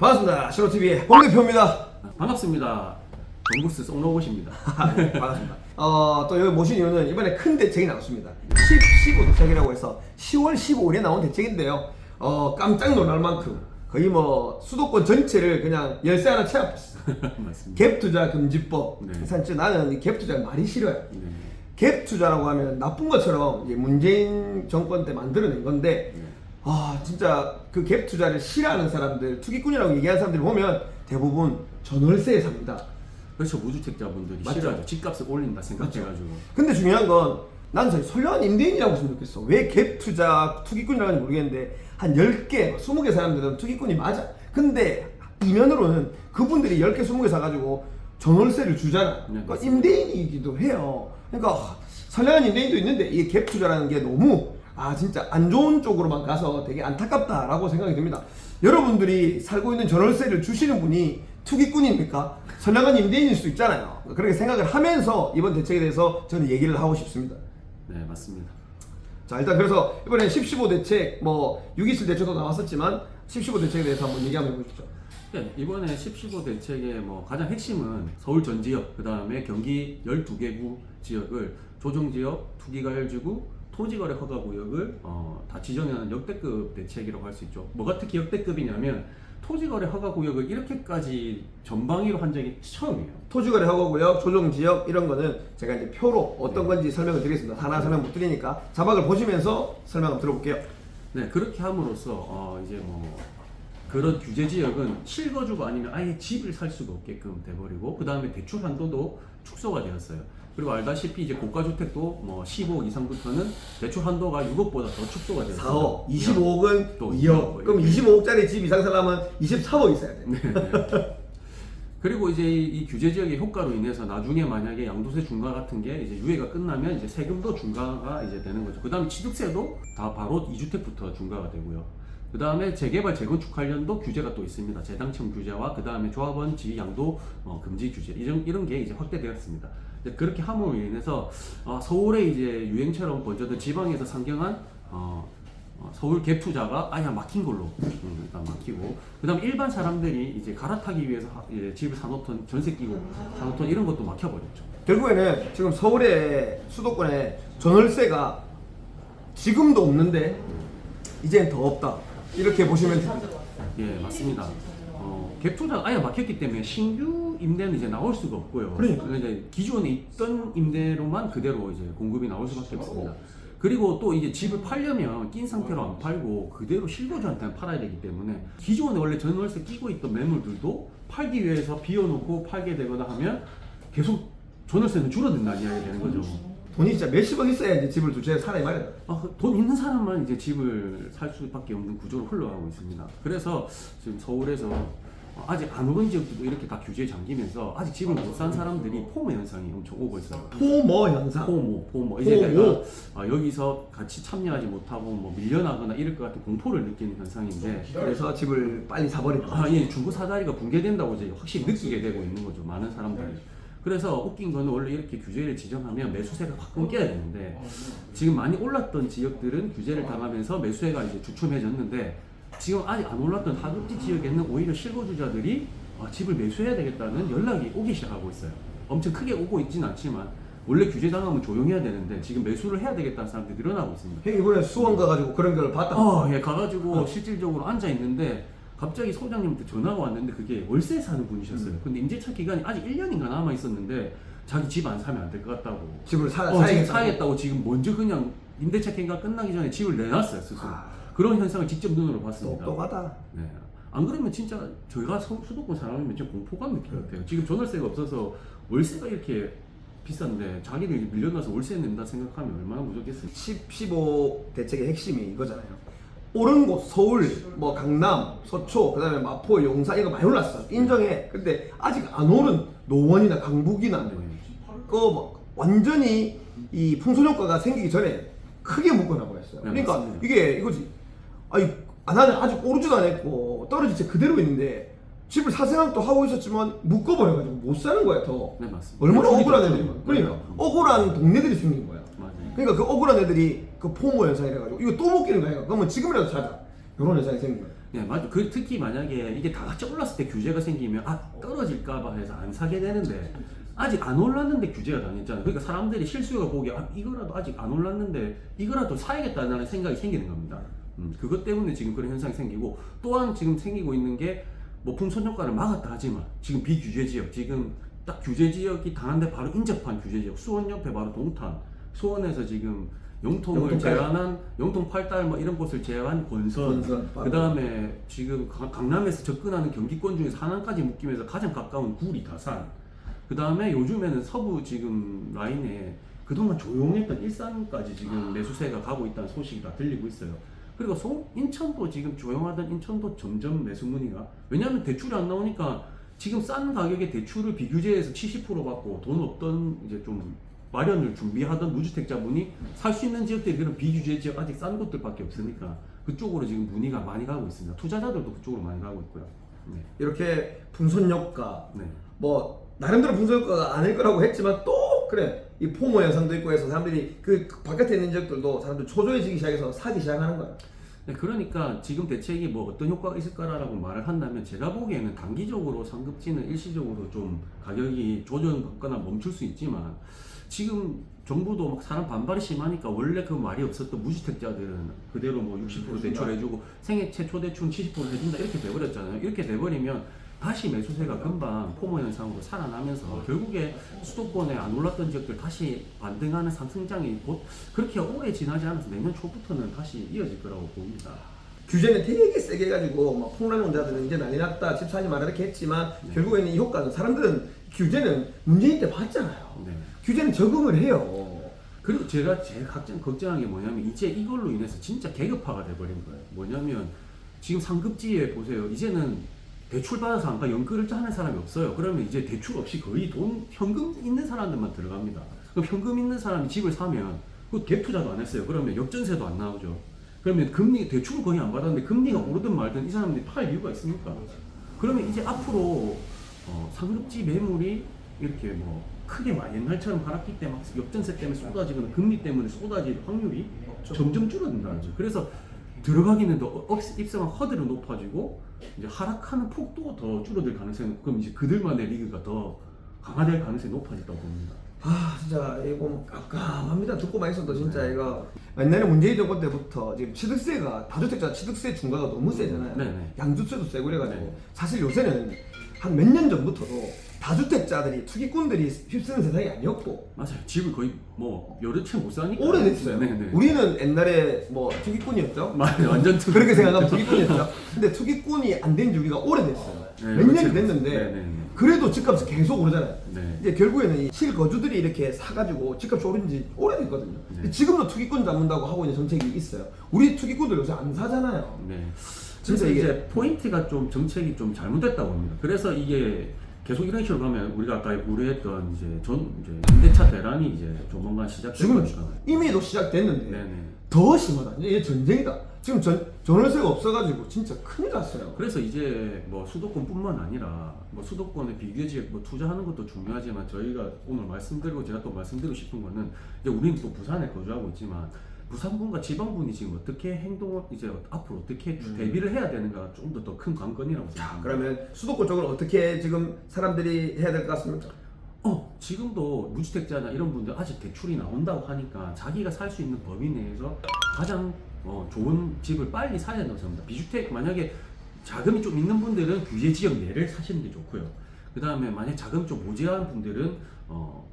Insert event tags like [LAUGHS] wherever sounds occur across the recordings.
반갑습니다. 신호TV의 홍 대표입니다. 반갑습니다. 정부스 쏙로봇입니다. [LAUGHS] 네, 반갑습니다. 어, 또 여기 모신 이유는 이번에 큰 대책이 나왔습니다. 10, 15 대책이라고 해서 10월 15일에 나온 대책인데요. 어, 깜짝 놀랄 만큼 거의 뭐 수도권 전체를 그냥 열쇠 하나 채워봤어요. [LAUGHS] 맞습니다. 갭 투자 금지법. 네. 사실 나는 이갭 투자를 말이 싫어요. 네. 갭 투자라고 하면 나쁜 것처럼 이제 문재인 정권 때 만들어낸 건데 네. 아 진짜 그 갭 투자를 싫어하는 사람들 투기꾼이라고 얘기하는 사람들 보면 대부분 전월세에 삽니다. 그렇죠. 무주택자분들이 맞죠? 싫어하죠. 집값을 올린다 생각해가지고. 근데 중요한 건난 사실 선량한 임대인이라고 좋겠어. 왜 갭 투자 투기꾼이라고 하는지 모르겠는데 한 10개, 20개 사람들은 투기꾼이 맞아. 근데 이면으로는 그분들이 10개, 20개 사가지고 전월세를 주잖아. 네, 그러니까 맞습니다. 임대인이기도 해요. 그러니까 선량한 임대인도 있는데 이 갭 투자라는 게 너무 아 진짜 안 좋은 쪽으로만 가서 되게 안타깝다라고 생각이 듭니다. 여러분들이 살고 있는 전월세를 주시는 분이 투기꾼입니까? 선량한 임대인일 수 있잖아요. 그렇게 생각을 하면서 이번 대책에 대해서 저는 얘기를 하고 싶습니다. 네, 맞습니다. 자 일단 그래서 이번에 10, 15 대책 뭐 627 대책도 나왔었지만 10, 15 대책에 대해서 한번 얘기 한번 해보시죠. 네, 이번에 10, 15 대책의 뭐 가장 핵심은 서울 전 지역, 그 다음에 경기 12개구 지역을 조정 지역, 투기가열지구, 토지거래 허가구역을 어, 다 지정하는 역대급 대책이라고 할 수 있죠. 뭐가 특히 역대급이냐면 토지거래 허가구역을 이렇게까지 전방위로 한 적이 처음이에요. 토지거래 허가구역, 조정지역 이런 거는 제가 이제 표로 어떤 건지 설명을 드리겠습니다. 하나 설명 못 드리니까 자막을 보시면서 설명 한번 들어볼게요. 네, 그렇게 함으로써 어, 이제 뭐 그런 규제 지역은 실거주가 아니면 아예 집을 살 수가 없게끔 돼버리고 그 다음에 대출 한도도 축소가 되었어요. 그리고 알다시피 이제 고가 주택도 뭐 15억 이상부터는 대출 한도가 6억보다 더 축소가 되었어요. 4억, 25억은 또 2억. 2억. 그럼 25억짜리 집 이상 살려면 24억 있어야 돼. 그리고 이제 이, 이 규제 지역의 효과로 인해서 나중에 만약에 양도세 중과 같은 게 이제 유예가 끝나면 이제 세금도 중과가 이제 되는 거죠. 그다음에 취득세도 다 바로 2주택부터 중과가 되고요. 그 다음에 재개발 재건축 관련도 규제가 또 있습니다. 재당첨 규제와 그 다음에 조합원 지위 양도 어, 금지 규제 이런 이런 게 이제 확대되었습니다. 이제 그렇게 함으로 인해서 어, 서울에 이제 유행처럼 번져든 지방에서 상경한 어, 어, 서울 갭 투자가 아예 막힌 걸로 음, 일단 막히고 그다음 일반 사람들이 이제 갈아타기 위해서 하- 이제 집을 사놓던 전세 끼고 사놓던 이런 것도 막혀버렸죠. 결국에는 지금 서울의 수도권에 전월세가 지금도 없는데 이젠 더 없다. 이렇게 보시면 됩니다. 예 맞습니다. 어, 갭 투자가 아예 막혔기 때문에 신규 임대는 이제 나올 수가 없고요. 그러니까. 이제 기존에 있던 임대로만 그대로 이제 공급이 나올 수밖에 없습니다. 그리고 또 이제 집을 팔려면 낀 상태로 안 팔고 그대로 실거주한테는 팔아야 되기 때문에 기존에 원래 전월세 끼고 있던 매물들도 팔기 위해서 비워놓고 팔게 되거나 하면 계속 전월세는 줄어든다는 이야기가 되는 거죠. 돈이 진짜 몇십억 있어야 이제 집을 두채 살아야 말이야. 아, 돈 있는 사람만 이제 집을 살 수밖에 없는 구조로 흘러가고 있습니다. 그래서 지금 서울에서 아직 안 오른 지역도 이렇게 다 규제에 잠기면서 아직 집을 못 산 사람들이 포모 현상이 엄청 오고 있어요. 포모 현상. 포모, 포모. 이제 포모. 내가 아, 여기서 같이 참여하지 못하고 뭐 밀려나거나 이럴 것 같은 공포를 느끼는 현상인데 그래서 집을 빨리 사버린다. 아, 예, 중고 사다리가 붕괴된다고 이제 확실히 느끼게 되고 있는 거죠. 많은 사람들이. 그래서 웃긴 거는 원래 이렇게 규제를 지정하면 매수세가 확 끊겨야 되는데 지금 많이 올랐던 지역들은 규제를 당하면서 매수세가 이제 주춤해졌는데 지금 아직 안 올랐던 하급지 지역에는 오히려 실거주자들이 아, 집을 매수해야 되겠다는 연락이 오기 시작하고 있어요. 엄청 크게 오고 있진 않지만 원래 규제 당하면 조용해야 되는데 지금 매수를 해야 되겠다는 사람들이 늘어나고 있습니다. 형 이번에 수원 가가지고 그런 걸 봤다. 어, 예, 가가지고 실질적으로 앉아 있는데 갑자기 소장님한테 전화가 왔는데 그게 월세 사는 분이셨어요. 근데 임대차 기간이 아직 1년인가 남아 있었는데 자기 집 안 사면 안 될 것 같다고. 집을 사, 어, 지금 사야겠다. 사야겠다고 지금 먼저 그냥 임대차 기간 끝나기 전에 집을 내놨어요 스스로. 아. 그런 현상을 직접 눈으로 봤습니다. 똑똑하다. 네. 안 그러면 진짜 저희가 서- 수도권 사람이면 좀 공포감 느낄 것 같아요. 지금 전월세가 없어서 월세가 이렇게 비싼데 자기들 밀려나서 월세 낸다 생각하면 얼마나 무섭겠어요. 10, 15 대책의 핵심이 이거잖아요. 오른 곳 서울, 뭐 강남, 서초, 그다음에 마포, 용산 이거 많이 올랐어. 인정해. 근데 아직 안 오른 노원이나 강북이나 네. 그뭐 완전히 이 풍선 효과가 생기기 전에 크게 묶어놔 버렸어요. 네, 그러니까. 이게 이거지. 아니 아, 나는 아직 오르지도 않았고 떨어진 채 그대로 있는데 집을 사 생각도 하고 있었지만 묶어버려가지고 못 사는 거야 더. 네 맞습니다. 얼마나 대출이 억울한 더 애들이. 그러니까 네. 억울한 동네들이 생긴 거야. 그러니까 그 억울한 애들이 그 포모 현상이라 가지고 이거 또못 끼는 거야. 그러면 지금이라도 사자. 이런 현상이 생긴 거야. 네, 맞아. 그 특히 만약에 이게 다 같이 올랐을 때 규제가 생기면 아 떨어질까봐 해서 안 사게 되는데 아직 안 올랐는데 규제가 당했잖아요. 그러니까 사람들이 실수가 보기에 아, 이거라도 아직 안 올랐는데 이거라도 사야겠다는 생각이 생기는 겁니다. 음, 그것 때문에 지금 그런 현상이 생기고 또한 지금 생기고 있는 게뭐 풍선 효과를 막았다 하지만 지금 비규제 지역 지금 딱 규제 지역이 당한데 바로 인접한 규제 지역 수원 옆에 바로 동탄 수원에서 지금 영통을. 제한한 영통 팔달 뭐 이런 곳을 제한 권선, 권선. 그 다음에 지금 강- 강남에서 접근하는 경기권 중에서 하남까지 묶이면서 가장 가까운 구리 다산 그 다음에 요즘에는 서부 지금 라인에 그동안 조용했던 일산까지 지금 매수세가 가고 있다는 소식이 다 들리고 있어요. 그리고 송, 인천도 지금 조용하던 인천도 점점 매수 문의가 왜냐하면 대출이 안 나오니까 지금 싼 가격에 대출을 비규제에서 70% 받고 돈 없던 이제 좀 마련을 준비하던 무주택자분이 살 수 있는 지역들이 그런 비규제 지역 아직 싼 곳들밖에 없으니까 그쪽으로 지금 문의가 많이 가고 있습니다. 투자자들도 그쪽으로 많이 가고 있고요. 네. 이렇게 분선 효과 네. 뭐 나름대로 분석 효과가 아닐 거라고 했지만 또 그래 이 포모 현상도 있고 해서 사람들이 그 바깥에 있는 지역들도 사람들 초조해지기 시작해서 사기 시작하는 거야. 네, 그러니까 지금 대책이 뭐 어떤 효과가 있을까라고 말을 한다면 제가 보기에는 단기적으로 상급지는 일시적으로 좀 가격이 조정받거나 멈출 수 있지만 지금 정부도 막 사람 반발이 심하니까 원래 그 말이 없었던 무주택자들은 그대로 뭐 60% 대출해주고 생애 최초 대출은 70% 해준다 이렇게 돼버렸잖아요. 이렇게 돼버리면 다시 매수세가 금방 포모 현상으로 살아나면서 결국에 수도권에 안 올랐던 지역들 다시 반등하는 상승장이 곧 그렇게 오래 지나지 않아서 내년 초부터는 다시 이어질 거라고 봅니다. 규제는 되게 세게 해가지고 막 폭락론자들은 이제 난리 났다 집사님 말을 이렇게 했지만 결국에는 이 효과는 사람들은 규제는 문재인 때 봤잖아요. 네. 규제는 적응을 해요. 그리고 제가 제일 걱정, 걱정한 게 뭐냐면 이제 이걸로 인해서 진짜 계급화가 돼버린 거예요. 뭐냐면 지금 상급지에 보세요. 이제는 대출 받아서 안가 연끌을 하는 사람이 없어요. 그러면 이제 대출 없이 거의 돈 현금 있는 사람들만 들어갑니다. 그럼 현금 있는 사람이 집을 사면 그갭 투자도 안 했어요. 그러면 역전세도 안 나오죠. 그러면 금리 대출을 거의 안 받았는데 금리가 오르든 말든 이 사람들이 팔 이유가 있습니까? 그러면 이제 앞으로 어, 상급지 매물이 이렇게 뭐 크게 막 옛날처럼 하락기 때문에 막 역전세 때문에 쏟아지거나 금리 때문에 쏟아질 확률이 점점 줄어든다는 거죠. 그래서 들어가기는 더 업- 입성한 허들은 높아지고 이제 하락하는 폭도 더 줄어들 가능성이 그럼 이제 그들만의 리그가 더 강화될 가능성이 높아진다고 봅니다. 아 진짜 이거 뭐 깜깜합니다 듣고만 있어도 진짜 이거 옛날에 문재인 정권 때부터 지금 취득세가 다주택자 취득세 중과가 너무 세잖아요 네네. 양주세도 세고 그래가지고 네. 사실 요새는 한 몇 년 전부터도 다주택자들이 투기꾼들이 휩쓰는 세상이 아니었고 맞아요. 집을 거의 뭐 여러 채못 사니까. 오래됐어요 네네. 우리는 옛날에 뭐 투기꾼이었죠 [LAUGHS] 맞아요. 완전 투 그렇게 생각하면 투기꾼이었죠 근데 투기꾼이 안 된 지 우리가 오래됐어요 네, 몇 년이 그렇죠. 됐는데 네네네. 그래도 집값이 계속 오르잖아요 네. 이제 결국에는 이 실거주들이 이렇게 사가지고 집값이 오른 지 오래됐거든요. 근데 네. 지금도 투기꾼 잡는다고 하고 있는 정책이 있어요. 우리 투기꾼들 요새 안 사잖아요. 네. 진짜 그래서 이게- 이제 포인트가 좀 정책이 좀 잘못됐다고 봅니다. 그래서 이게 계속 이런 식으로 가면 우리가 아까 우려했던 이제 전 이제 현대차 대란이 이제 조만간 시작될 지금. 이미도 시작됐는데 네네. 더 심하다. 이제 전쟁이다. 지금 전 전월세가 없어가지고 진짜 큰일 났어요. 그래서 이제 뭐 수도권뿐만 아니라 뭐 수도권의 비교 지역 뭐 투자하는 것도 중요하지만 저희가 오늘 말씀드리고 제가 또 말씀드리고 싶은 거는 이제 우리는 또 부산에 거주하고 있지만 부산분과 지방분이 지금 어떻게 행동을 이제 앞으로 어떻게 대비를 해야 되는가 좀 더 더 큰 관건이라고 생각합니다. 음. 그러면 수도권 쪽은 어떻게 지금 사람들이 해야 될 것 같습니까? 어, 지금도 무주택자나 이런 분들 아직 대출이 나온다고 하니까 자기가 살 수 있는 범위 내에서 가장 어, 좋은 집을 빨리 사야 된다고 생각합니다. 비주택 만약에 자금이 좀 있는 분들은 규제 지역 내를 사시는 게 좋고요. 그 다음에 만약 자금 좀 모자란 분들은 어,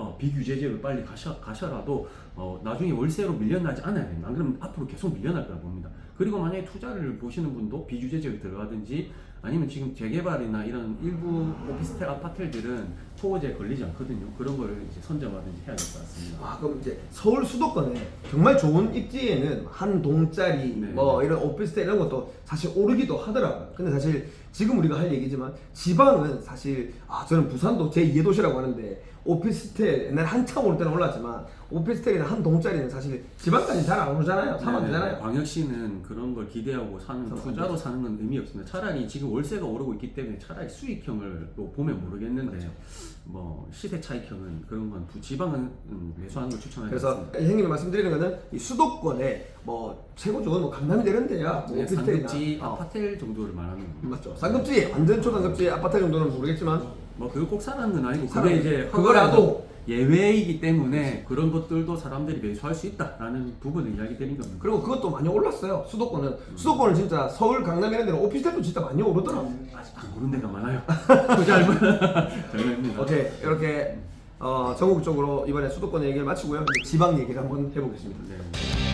어, 비규제 지역을 빨리 가셔, 가셔라도 어, 나중에 월세로 밀려나지 않아야 됩니다. 안 그러면 앞으로 계속 밀려날 거라 봅니다. 그리고 만약에 투자를 보시는 분도 비규제 지역에 들어가든지 아니면 지금 재개발이나 이런 일부 오피스텔 아파트들은 초호재 걸리지 않거든요. 그런 거를 이제 선점하든지 해야 될 것 같습니다. 아 그럼 이제 서울 수도권에 정말 좋은 입지에는 한 동짜리 네. 뭐 이런 오피스텔 이런 것도 사실 오르기도 하더라고요. 근데 사실 지금 우리가 할 얘기지만 지방은 사실 아 저는 부산도 제 2의 도시라고 하는데 오피스텔 옛날에 한참 오를 때는 올랐지만 오피스텔이나 한 동짜리는 사실 지방까지 잘 안 오르잖아요. 사면 안 네, 되잖아요. 광역시는 그런 걸 기대하고 사는 사면 안 투자로 사는 건 의미 없습니다. 차라리 지금 월세가 오르고 있기 때문에 차라리 수익형을 또 보면 모르겠는데 그렇죠. 뭐 시세 차익형은 그런 건 부- 지방은 음, 매수하는 걸 추천하지 그래서. 형님이 말씀드리는 거는 이 수도권에 뭐 최고적은 뭐 강남이 되는 데야 뭐 네, 오피스텔이나 상급지 어, 아파트 정도를 말하는 겁니다. 맞죠. 상급지 완전 초상급지 아파트 정도는 모르겠지만 뭐 그거 꼭 사라는 건 아니고 사람- 그게 이제 그거라도 예외이기 때문에 그런 것들도 사람들이 매수할 수 있다라는 부분을 이야기 드린 겁니다. 그리고 그것도 많이 올랐어요. 수도권은 수도권은 진짜 서울 강남 이런 데는 오피스텔도 진짜 많이 오르더라고. 아직 안 모르는 데가 많아요. [LAUGHS] 그 짧은 [LAUGHS] 장난입니다. 오케이 이렇게 어, 전국적으로 이번에 수도권 얘기를 마치고요. 이제 지방 얘기를 한번 해보겠습니다. 네.